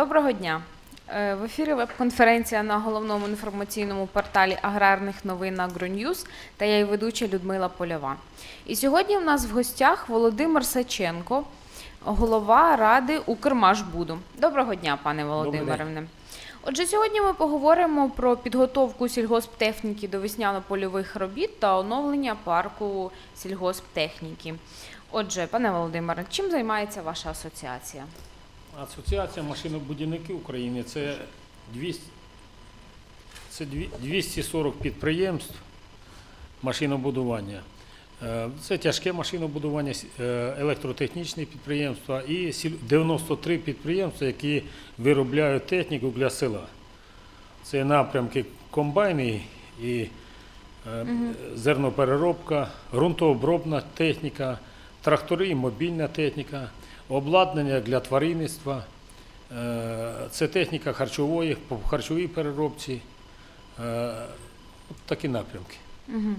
Доброго дня. Е, В ефірі веб-конференція на головному інформаційному порталі аграрних новин «Агроньюз» та я її ведуча Людмила Польова. І сьогодні в нас в гостях Володимир Саченко, голова ради Укрмашбуду. Доброго дня, пане Володимире. Отже, сьогодні ми поговоримо про підготовку сільгосптехніки до весняно-польових робіт та оновлення парку сільгосптехніки. Отже, пане Володимире, чим займається ваша асоціація? Асоціація машинобудівників України це 200, це 240 підприємств машинобудування. Е, Це тяжке машинобудування, е, електротехнічні підприємства і 93 підприємства, які виробляють техніку для села. Це напрямки комбайни і е, зернопереробка, ґрунтообробна техніка, трактори і мобільна техніка, обладнання для тваринництва, е, це техніка харчової, по харчовій переробці. Е, Такі напрямки. Угу.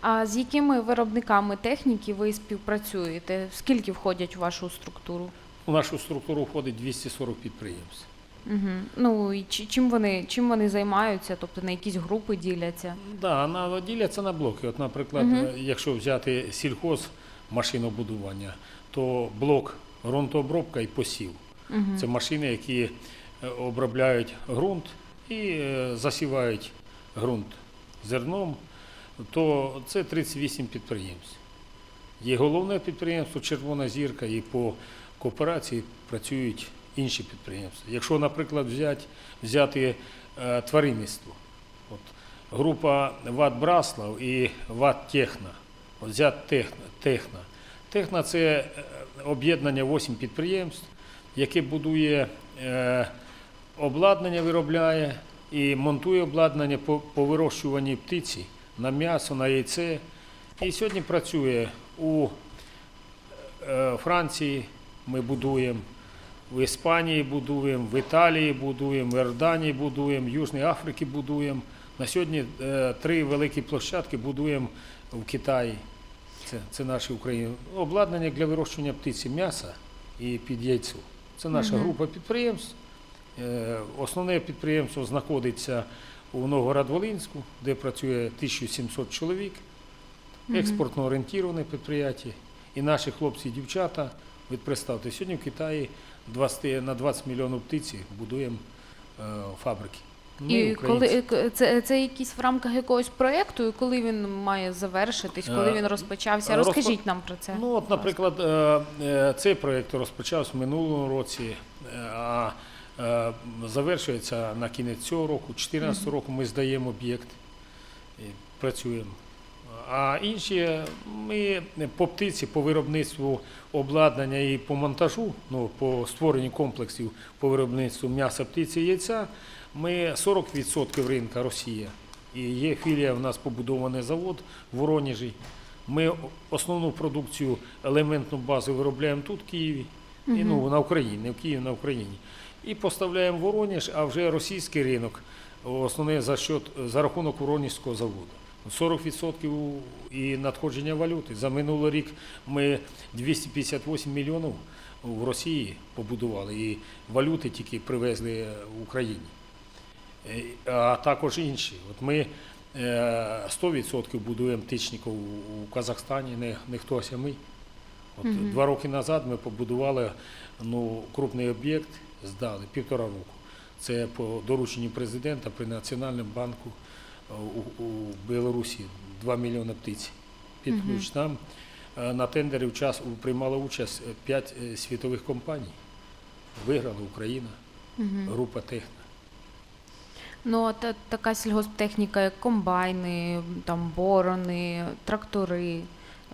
А з якими виробниками техніки ви співпрацюєте? Скільки входять у вашу структуру? У нашу структуру входить 240 підприємств. Угу. Ну і чим вони чим вони займаються? Тобто на якісь групи діляться? Да, діляться на блоки. От, наприклад, е, якщо взяти сільхоз машинобудування, то блок ґрунтообробка і посів. Угу. Це машини, які е, обробляють ґрунт і е, засівають ґрунт зерном, то це 38 підприємств. Є головне підприємство Червона зірка, і по кооперації працюють інші підприємства. Якщо, наприклад, взяти, взяти е, тваринництво, от, група ВАТ Браслав і ВАТ Техна, от взяти Техна, Техна. Техна це е, об'єднання 8 підприємств, яке будує е, обладнання, виробляє і монтує обладнання по, вирощуванні птиці на м'ясо, на яйце. І сьогодні працює у е, Франції, ми будуємо, в Іспанії будуємо, в Італії будуємо, в Іорданії будуємо, в Южній Африці будуємо. На сьогодні три великі площадки будуємо в Китаї. Це, це наші Україні. Обладнання для вирощування птиці, м'яса і під яйцю. Це наша група підприємств. Е, Основне підприємство знаходиться у Новгород-Волинську, де працює 1700 чоловік. Експортно орієнтоване підприємство. І наші хлопці і дівчата, ви представте, сьогодні в Китаї 20, на 20 мільйонів птиці будуємо е, фабрики. Ми, І коли е, це, це якісь в рамках якогось проєкту, і коли він має завершитись, коли Е, він розпочався? розпо- Розкажіть нам про це. Ну, от, наприклад, е, е, цей проєкт розпочався в минулому році, е, а е, завершується на кінець цього року. 2014 року ми здаємо об'єкт і працюємо. А інші ми по птиці, по виробництву обладнання і по монтажу, ну, по створенню комплексів по виробництву м'яса, птиці і яйця, ми 40% ринка Росія. І є філія в нас побудований завод в Воронежі. Ми основну продукцію, елементну базу виробляємо тут, в Києві, і, ну, на Україні, не в Києві, на Україні. І поставляємо в Воронеж, а вже російський ринок основне за, счет, за рахунок Воронежського заводу. 40% і надходження валюти. За минулий рік ми 258 мільйонів в Росії побудували, і валюти тільки привезли в Україні. Е, А також інші. От ми е, 100% будуємо птичників у Казахстані, не, не хтось, а ми. От Мгм. Два роки назад ми побудували ну, крупний об'єкт, здали півтора року. Це по дорученню президента при Національному банку е, у, у Білорусі 2 мільйони птиць. Під ключ там е, на тендері час приймала участь 5 світових компаній. Виграла Україна, група. Ну, а та, така сільгосптехніка, як комбайни, там борони, трактори.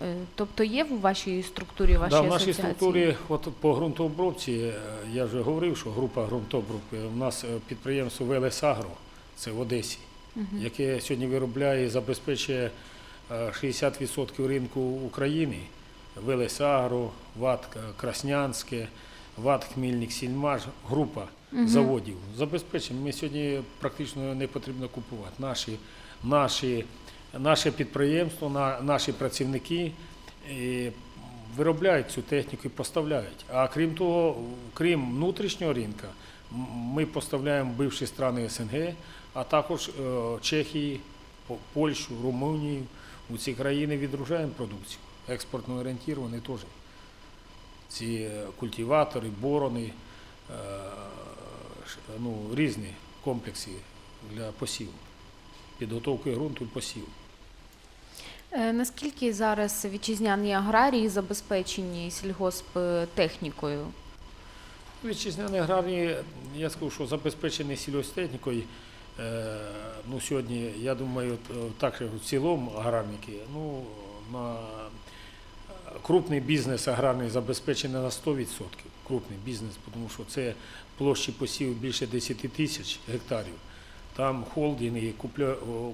Е, Тобто є в вашій структурі вашій Да, в нашій асоціації? структурі, от по ґрунтообробці, е, я вже говорив, що група ґрунтообробки, у нас е, підприємство Велес Агро, це в Одесі, Мгм. яке сьогодні виробляє і забезпечує е, 60% ринку України. Велес Агро, ВАТ Краснянське, ВАТ Хмільник Сільмаш, група Мгм. заводів. Забезпечимо. Ми сьогодні практично не потрібно купувати. Наші, наші, наше підприємство, на, наші працівники е, виробляють цю техніку і поставляють. А крім того, крім внутрішнього ринку, ми поставляємо бивші страни СНГ, а також е, Чехії, Польщу, Румунію. У ці країни відгружаємо продукцію. Експортно орієнтовані теж. Ці культиватори, борони, е, ну, різні комплекси для посіву, підготовки ґрунту посіву. Е, Наскільки зараз вітчизняні аграрії забезпечені сільгосптехнікою? Вітчизняні аграрії, я скажу, що забезпечені сільгосптехнікою. Е, ну, сьогодні, я думаю, так в цілому аграрники, ну, на крупний бізнес аграрний забезпечений на 100%. Крупний бізнес, тому що це площі посів більше 10 тисяч гектарів. Там холдинги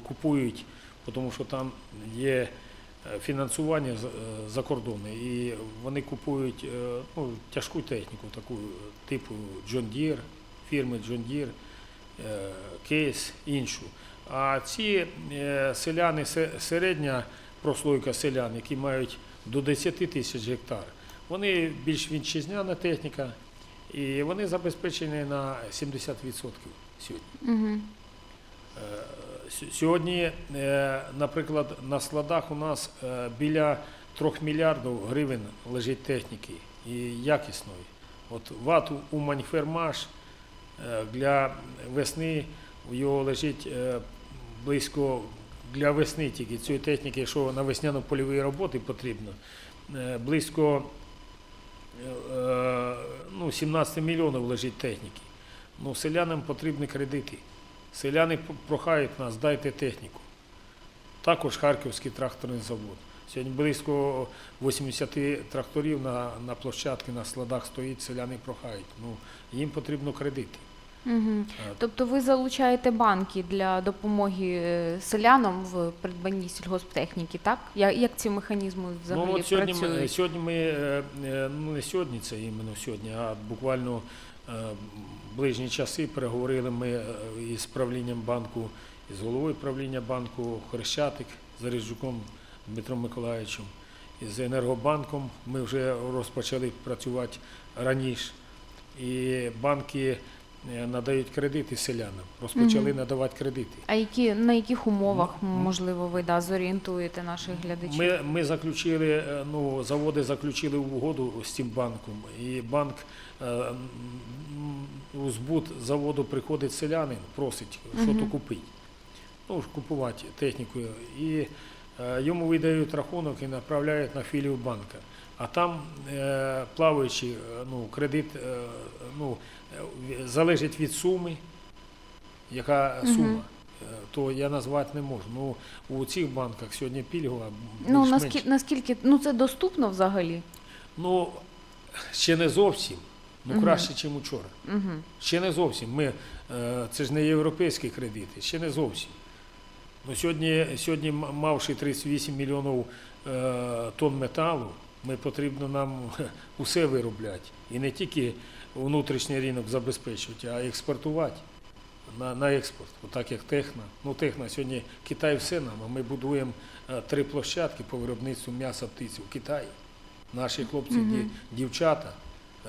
купують, тому що там є е, фінансування е, закордонне, і вони купують е, ну, тяжку техніку, таку типу John Deere, фірми John Deere, Кейс, іншу. А ці селяни, середня прослойка селян, які мають до 10 тисяч гектар, вони більш вітчизняна техніка, і вони забезпечені на 70% сьогодні. Угу. Сьогодні, е, наприклад, на складах у нас е, біля 3 мільярдів гривень лежить техніки і якісної. От ват у- Маньфермаш для весни у його лежить близько для весни тільки цієї техніки, що на весняно-польові роботи потрібно, близько ну, 17 мільйонів лежить техніки. Ну, селянам потрібні кредити. Селяни прохають нас, дайте техніку. Також Харківський тракторний завод. Сьогодні близько 80 тракторів на, на площадці, на складах стоїть, селяни прохають. Ну, їм потрібно кредити. Угу. Е, Тобто ви залучаєте банки для допомоги е, селянам в придбанні сільгосптехніки, так? Я- Як ці механізми взагалі ну, от сьогодні, ми, працюють? сьогодні ми, е, е, ну не сьогодні це іменно сьогодні, а буквально е, ближні часи переговорили ми е, із правлінням банку, із головою правління банку Хрещатик Заріжуком Дмитром Миколаївичем, із Енергобанком. Ми вже розпочали працювати раніше. І банки е, надають кредити селянам, розпочали надавати кредити. А які на яких умовах можливо ви да, зорієнтуєте наших глядачів? Ми, ми заключили, е, ну, заводи заключили угоду з цим банком, і банк е, у збут заводу приходить селянин, просить, що то купити. Ну, купувати техніку. І е, йому видають рахунок і направляють на філію банка. А там е, плаваючи, е, ну, кредит е, ну, залежить від суми, яка сума. То я назвати не можу. Ну, у цих банках сьогодні пільгова. Ну наскільки, наскільки ну це доступно взагалі? Ну, ще не зовсім. Ну, Мгм. краще, ніж учора. Угу. Ще не зовсім. Ми, це ж не європейські кредити, ще не зовсім. Ну, сьогодні, сьогодні, мавши 38 мільйонів тонн металу, ми потрібно нам усе виробляти. І не тільки внутрішній ринок забезпечувати, а експортувати на, на експорт. Отак як Техна. Ну, Техна сьогодні Китай все нам, а ми будуємо е, три площадки по виробництву м'яса птиці в Китаї. Наші хлопці, ді- дівчата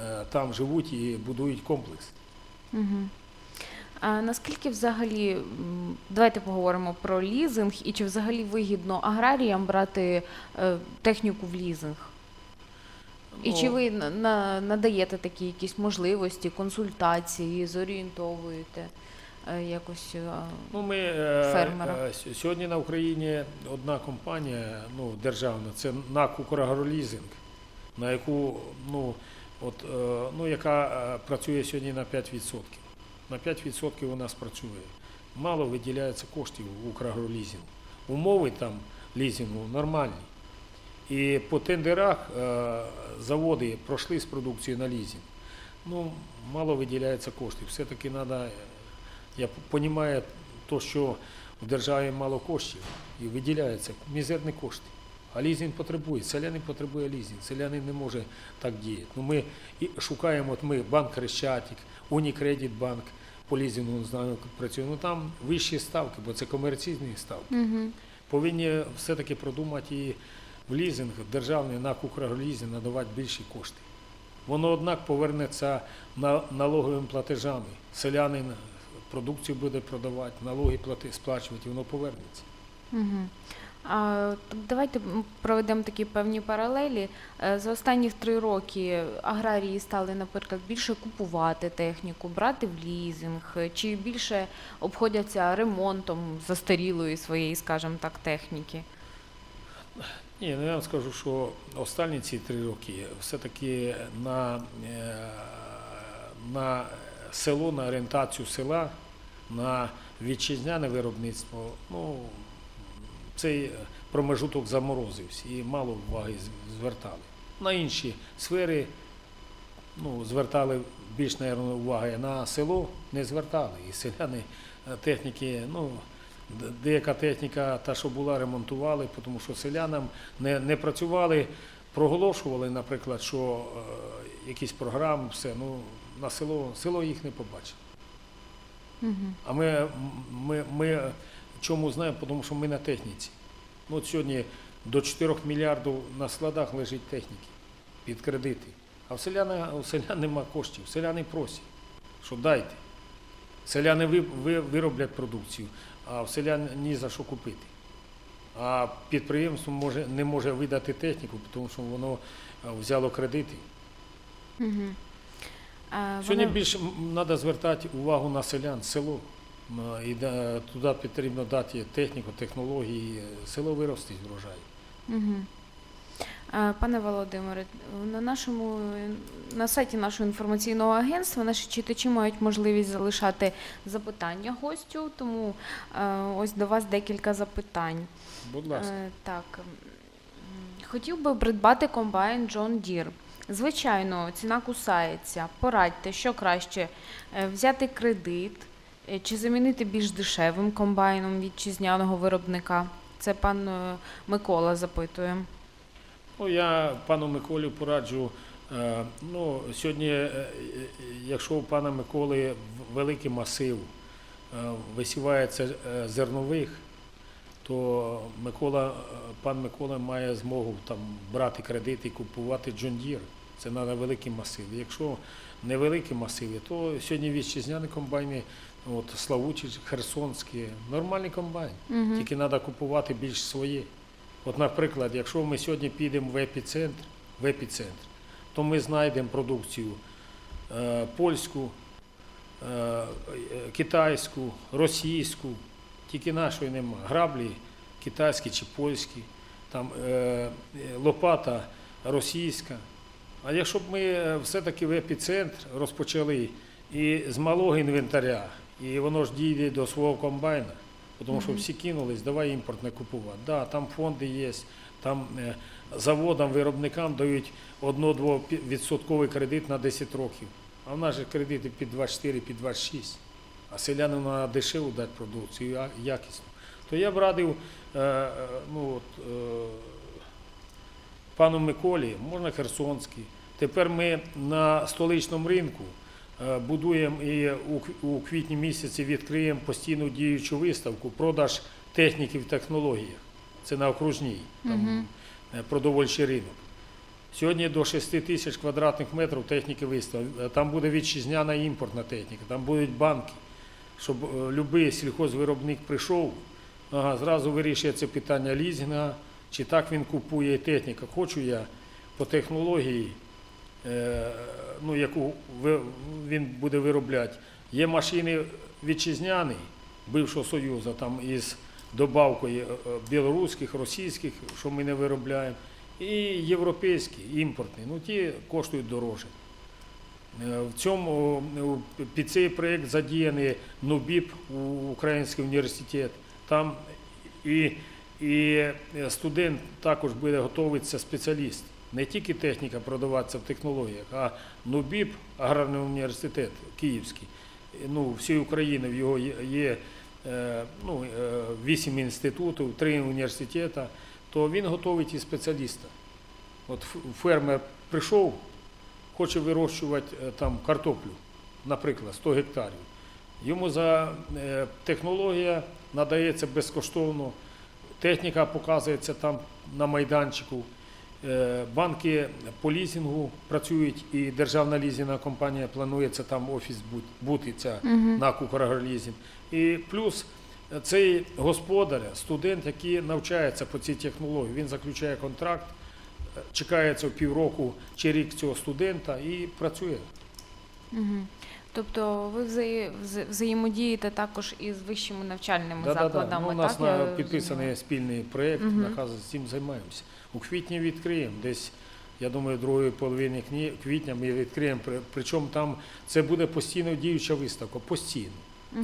е, там живуть і будують комплекс. Угу. А наскільки взагалі, давайте поговоримо про лізинг і чи взагалі вигідно аграріям брати е, техніку в лізинг? І чи ви на- на- надаєте такі якісь можливості, консультації, зорієнтовуєте е, якось? е, Ну, ми е, фермера? е, сьогодні на Україні одна компанія, ну, державна, це НАК «Украгролізинг», на яку, ну, от, е, ну, яка е, працює сьогодні на 5%. На 5% у нас працює. Мало виділяється коштів в «Украгролізинг». Умови там лізингу нормальні. І по тендерах е, заводи пройшли з продукції на лізинг. Ну, мало виділяється коштів. Все-таки треба я розумію, то, що в державі мало коштів і виділяються мізерні кошти. А лізинг потребує, селянин потребує лізинг, селянин не може так діяти. Ну, ми і шукаємо, от ми банк Хрещатик, Унікредит банк по лізингу не знаю, працює. Ну там вищі ставки, бо це комерційні ставки. Угу. Повинні все-таки продумати і в лізинг державний на Украгролізінг надавати більші кошти. Воно, однак, повернеться на налоговими платежами. Селянин продукцію буде продавати, налоги сплачувати, воно повернеться. Угу. А, давайте проведемо такі певні паралелі. Е, За останні три роки аграрії стали, наприклад, більше купувати техніку, брати в лізинг, чи більше обходяться ремонтом застарілої своєї, скажімо так, техніки. Ні, ну я вам скажу, що останні ці три роки все-таки на, е, на село, на орієнтацію села, на вітчизняне виробництво, ну, цей промежуток заморозився і мало уваги звертали. На інші сфери ну, звертали більш наверно, уваги на село, не звертали. І селяни е, техніки, ну, деяка техніка, та, що була, ремонтували, тому що селянам не, не працювали, проголошували, наприклад, що е, якісь програми, все, ну, на село, село їх не побачило. Угу. А ми, ми, ми чому знаємо? Тому що ми на техніці. Ну, от сьогодні до 4 мільярдів на складах лежить техніки під кредити. А в селяна, у селян нема коштів. Селяни просять, що дайте. Селяни ви, ви, вироблять продукцію, а в селян ні за що купити. А підприємство може, не може видати техніку, тому що воно е, взяло кредити. Угу. А, Сьогодні вони- більше треба звертати увагу на селян, село. І туди потрібно дати техніку, технології, село виростить врожай. Угу. Пане Володимире, на нашому на сайті нашого інформаційного агентства наші читачі мають можливість залишати запитання гостю, тому е, ось до вас декілька запитань. Будь ласка. Е, Так. Хотів би придбати комбайн John Deere. Звичайно, ціна кусається. Порадьте, що краще е, взяти кредит е, чи замінити більш дешевим комбайном вітчизняного виробника. Це пан е, Микола запитує. Ну, я пану Миколі пораджу. е, Ну, сьогодні, е, е, якщо у пана Миколи великий масив висівається зернових, то Микола, пан Микола має змогу там брати кредити і купувати Deere. Це на великі масиви. Якщо невеликі масиви, то сьогодні вітчизняні комбайни, от Славучі, Херсонські, нормальний комбайн. Угу. Тільки треба купувати більш своє. От, наприклад, якщо ми сьогодні підемо в епіцентр, в епіцентр то ми знайдемо продукцію е, польську, е, китайську, російську, тільки нашої нема. Граблі китайські чи польські, там е, лопата російська. А якщо б ми е, все-таки в епіцентр розпочали і з малого інвентаря, і воно ж дійде до свого комбайна, тому що всі кинулись, давай імпортне купувати. Да, там фонди є, там е, заводам, виробникам дають 1-2 відсотковий кредит на 10 років. А в нас же кредити під 24, під 26. А селянину треба дешеву дати продукцію, якісну. То я б радив е, ну, от, е, пану Миколі, можна Херсонський. Тепер ми на столичному ринку будуємо і у, квітні місяці відкриємо постійну діючу виставку продаж техніки в технологіях. Це на окружній, там е, продовольчий ринок. Сьогодні до 6 тисяч квадратних метрів техніки виставлено. Там буде вітчизняна імпортна техніка, там будуть банки, щоб будь-який сільхозвиробник прийшов, ага, зразу вирішує це питання лізінга, чи так він купує техніку. Хочу я по технології, е, ну, яку він буде виробляти. Є машини вітчизняні бившого Союзу, там із добавкою е, е, білоруських, російських, що ми не виробляємо, і європейські, імпортні. Ну, ті коштують дорожче. Е, В цьому під цей проєкт задіяний НУБІП, Український університет. Там і, і студент також буде готуватися спеціаліст. Не тільки техніка продаватися в технологіях, а НУБІП, аграрний університет Київський, е, ну, всієї України в його є, е, ну, е, вісім інститутів, три університети, то він готовить і спеціаліста. От фермер прийшов, хоче вирощувати е, там картоплю, наприклад, 100 гектарів. Йому за е, технологія надається безкоштовно техніка показується там на майданчику. Е, Банки по лізингу працюють, і державна лізінна компанія планується там офіс бути, ця на Кукрагролізінг. І плюс е, цей господар, студент, який навчається по цій технології, він заключає контракт, е, чекається півроку чи рік цього студента і працює. Мгм. Тобто ви взає- вза- взаємодієте також із вищими навчальними Да-да-да. закладами, Ну, у нас так? підписаний спільний проєкт, Мгм. наказ з цим займаємося. У квітні відкриємо. Десь, я думаю, другої половини квітня ми відкриємо. Причому там це буде постійно діюча виставка, постійно.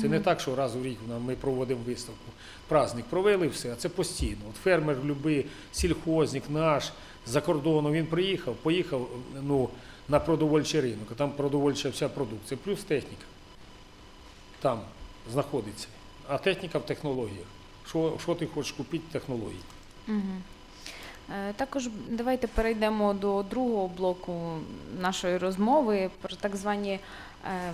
Це не так, що раз у рік ми проводимо виставку. Праздник провели все, а це постійно. От фермер любий, сільхозник наш за кордону, він приїхав, поїхав ну, на продовольчий ринок, а там продовольча вся продукція, плюс техніка. Там знаходиться. А техніка в технологіях. Що, що ти хочеш купити технології? Мгм. Е, Також давайте перейдемо до другого блоку нашої розмови про так звані е,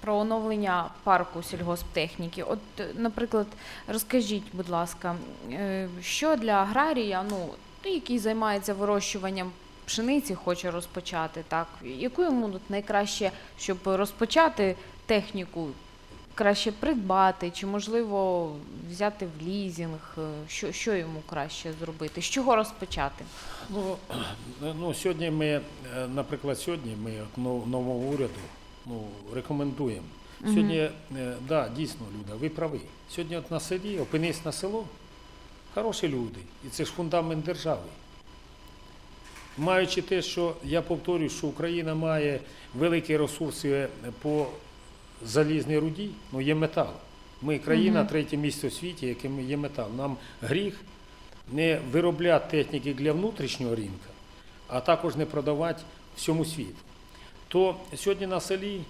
про оновлення парку сільгосптехніки. От, наприклад, розкажіть, будь ласка, е, що для аграрія, ну, який займається вирощуванням пшениці, хоче розпочати, так, яку йому найкраще, щоб розпочати техніку, краще придбати, чи можливо взяти в лізінг, е, що, що йому краще зробити, з чого розпочати? Ну, ну, сьогодні ми, е, наприклад, сьогодні ми от нов- новому уряду ну, рекомендуємо. Сьогодні, е, да, дійсно, Люда, ви праві. Сьогодні от на селі, опинись на село, хороші люди. І це ж фундамент держави. Маючи те, що я повторюю, що Україна має великі ресурси по залізній руді, ну є метал. Ми країна, третє місце у світі, яким є метал. Нам гріх не виробляти техніки для внутрішнього ринку, а також не продавати всьому світу. То сьогодні на селі,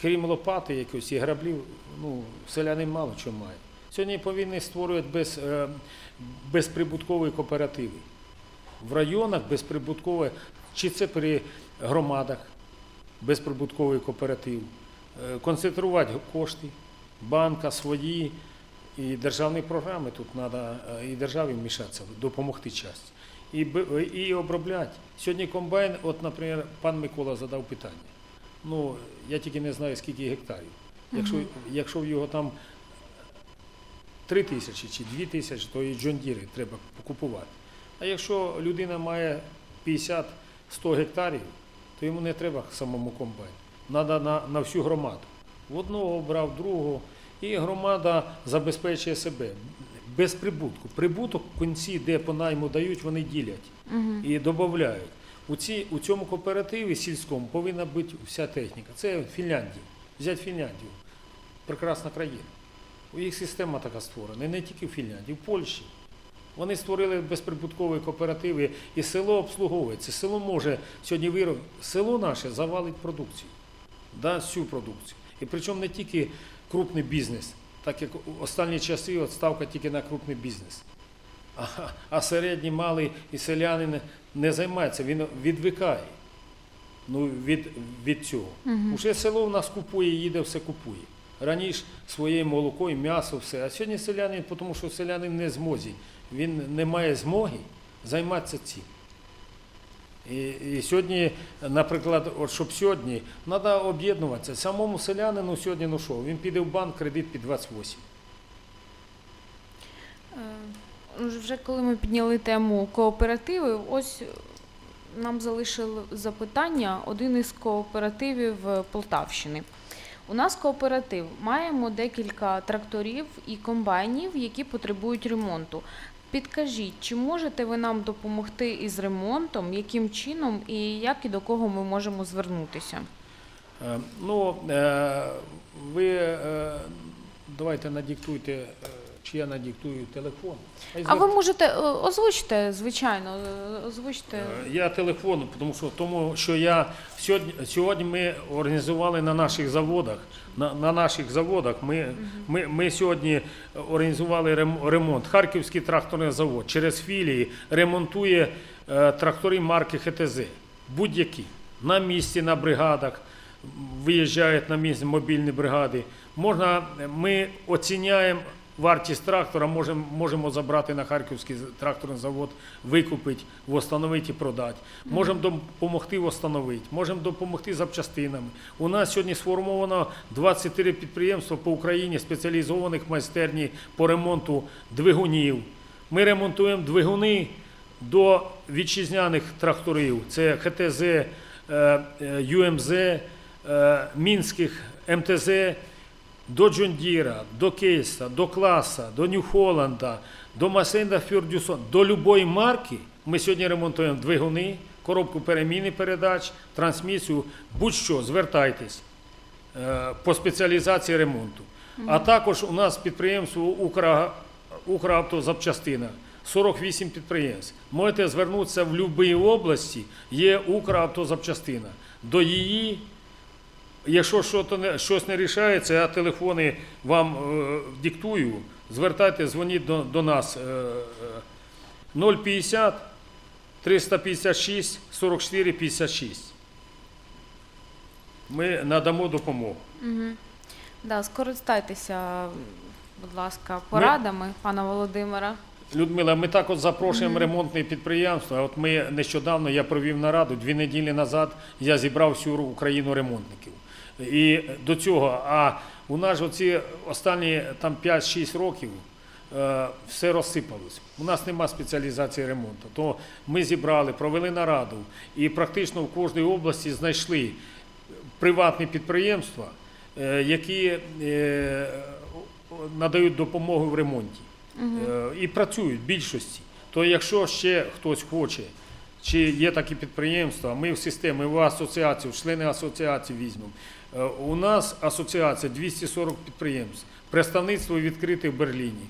крім лопати якось і граблів, ну, селяни мало чого мають. Сьогодні повинні створювати без, е, безприбуткові кооперативи. В районах безприбуткові, чи це при громадах безприбутковий кооператив, концентрувати кошти, банка свої і державні програми тут треба і державі вмішатися, допомогти часті. І, і обробляти. Сьогодні комбайн, от, наприклад, пан Микола задав питання. Ну, я тільки не знаю, скільки гектарів. Якщо, якщо в його там 3 тисячі чи 2 тисячі, то і джондіри треба купувати. А якщо людина має 50-100 гектарів, то йому не треба самому комбайн. Треба на, на всю громаду. В одного обрав, другого, і громада забезпечує себе без прибутку. Прибуток в кінці, де по найму дають, вони ділять Угу. і додають. У, ці, у цьому кооперативі сільському повинна бути вся техніка. Це Фінляндія. Взять Фінляндію. Прекрасна країна. У їх система така створена. І не тільки в Фінляндії, в Польщі. Вони створили безприбуткові кооперативи і село обслуговується. Село може сьогодні виробити. Село наше завалить продукцію. Да, всю продукцію. І причому не тільки крупний бізнес, так як у останні часи от ставка тільки на крупний бізнес. А, а середній, малий і селянин не займається, він відвикає ну, від, від цього. Мгм. Уже село в нас купує, їде, все купує. Раніше своє молоко і м'ясо, все. А сьогодні селянин, тому що селянин не змозі, він не має змоги займатися цим. І, і сьогодні, наприклад, от щоб сьогодні, треба об'єднуватися. Самому селянину сьогодні ну що, він піде в банк, кредит під 28. Е, Вже коли ми підняли тему кооперативи, ось нам залишили запитання один із кооперативів е, Полтавщини. У нас кооператив. Маємо декілька тракторів і комбайнів, які потребують ремонту. Підкажіть, чи можете ви нам допомогти із ремонтом, яким чином і як і до кого ми можемо звернутися? Е, Ну, е, ви е, давайте надиктуйте, е, чи я надиктую телефон. А ви можете е, озвучте, звичайно, е, озвучте. Е, Я телефон, тому що, тому що я сьогодні, сьогодні ми організували на наших заводах. На, на наших заводах ми, ми, ми сьогодні організували рем- ремонт. Харківський тракторний завод через філії ремонтує трактори марки ХТЗ. Будь-які. На місці, на бригадах. Виїжджають на місце мобільні бригади. Можна, ми оціняємо вартість трактора, можемо, можемо забрати на Харківський тракторний завод, викупити, встановити і продати. Можемо допомогти встановити, можемо допомогти запчастинами. У нас сьогодні сформовано 24 підприємства по Україні спеціалізованих майстерні по ремонту двигунів. Ми ремонтуємо двигуни до вітчизняних тракторів. Це ХТЗ, е, е, ЮМЗ, е, Мінських МТЗ, до Джондіра, до Кейса, до Класа, до Нью-Холланда, до Масенда Фюрдюсон, до любої марки. Ми сьогодні ремонтуємо двигуни, коробку переміни передач, трансмісію, будь-що, звертайтесь е, по спеціалізації ремонту. А також у нас підприємство Укра, Укравтозапчастина. 48 підприємств. Можете звернутися в будь-якій області, є Укравтозапчастина. До її Якщо щось не, щось не рішається, я телефони вам е, диктую, звертайте, дзвоніть до, до нас. Е, е, 050 356 44 56. Ми надамо допомогу. Да, скористайтеся, будь ласка, порадами пана Володимира. Людмила, ми також запрошуємо ремонтні підприємства. От ми нещодавно я провів нараду, дві неділі назад я зібрав всю Україну ремонтників. І до цього, а у нас ж оці останні там 5-6 років е, все розсипалось. У нас нема спеціалізації ремонту. То ми зібрали, провели нараду і практично в кожній області знайшли приватні підприємства, е, які е, надають допомогу в ремонті. Е, і працюють в більшості. То якщо ще хтось хоче, чи є такі підприємства, ми в системі, в асоціацію, члени асоціації візьмемо. Е, У нас асоціація 240 підприємств, представництво відкрите в Берліні,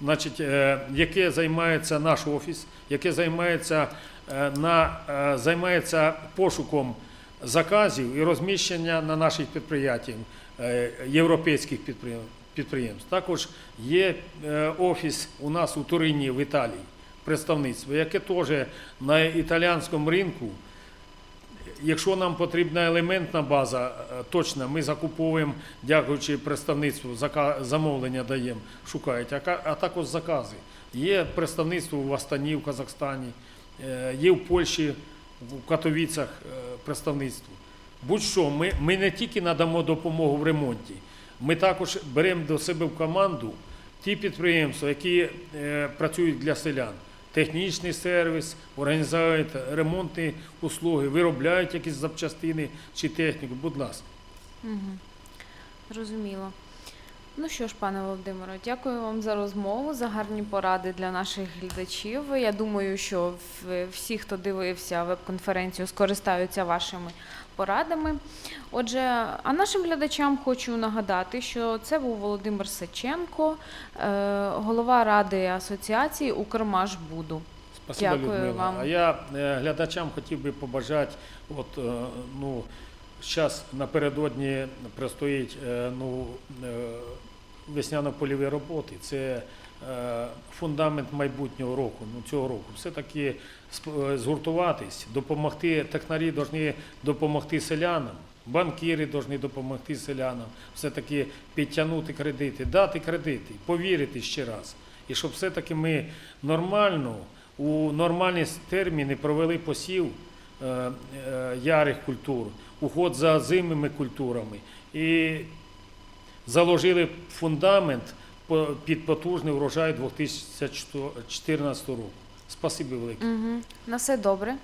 значить, е, яке займається наш офіс, яке займається, е, на, займається пошуком заказів і розміщення на наших підприємствах, європейських підприємств. Також є офіс у нас у Турині в Італії, представництво, яке теж на італійському ринку. Якщо нам потрібна елементна база, е, точно ми закуповуємо, дякуючи представництву, замовлення даємо, шукають, а також закази. Є представництво в Астані, в Казахстані, е, є в Польщі, в Катовіцях е, представництво. Будь-що, ми, ми не тільки надамо допомогу в ремонті, ми також беремо до себе в команду ті підприємства, які працюють для селян. Технічний сервіс, організують ремонтні услуги, виробляють якісь запчастини чи техніку. Будь ласка. Зрозуміло. Ну що ж, пане Володимире, дякую вам за розмову, за гарні поради для наших глядачів. Я думаю, що всі, хто дивився веб-конференцію, скористаються вашими порадами. Отже, а нашим глядачам хочу нагадати, що це був Володимир Саченко, е, голова ради асоціації Укрмашбуду. Спасибо, Дякую Людмила. вам. А я е, глядачам хотів би побажати, от, е, ну, зараз напередодні предстоїть е, ну, весняно-польові роботи. Це е, фундамент майбутнього року, ну, цього року. Все-таки е, згуртуватись, допомогти, технарі повинні допомогти селянам. Банкіри повинні допомогти селянам, все-таки підтягнути кредити, дати кредити, повірити ще раз. І щоб все-таки ми нормально, у нормальні терміни провели посів е, ярих культур, уход за зимими культурами і заложили фундамент під потужний урожай 2014 року. Спасибі велике. Угу. На все добре.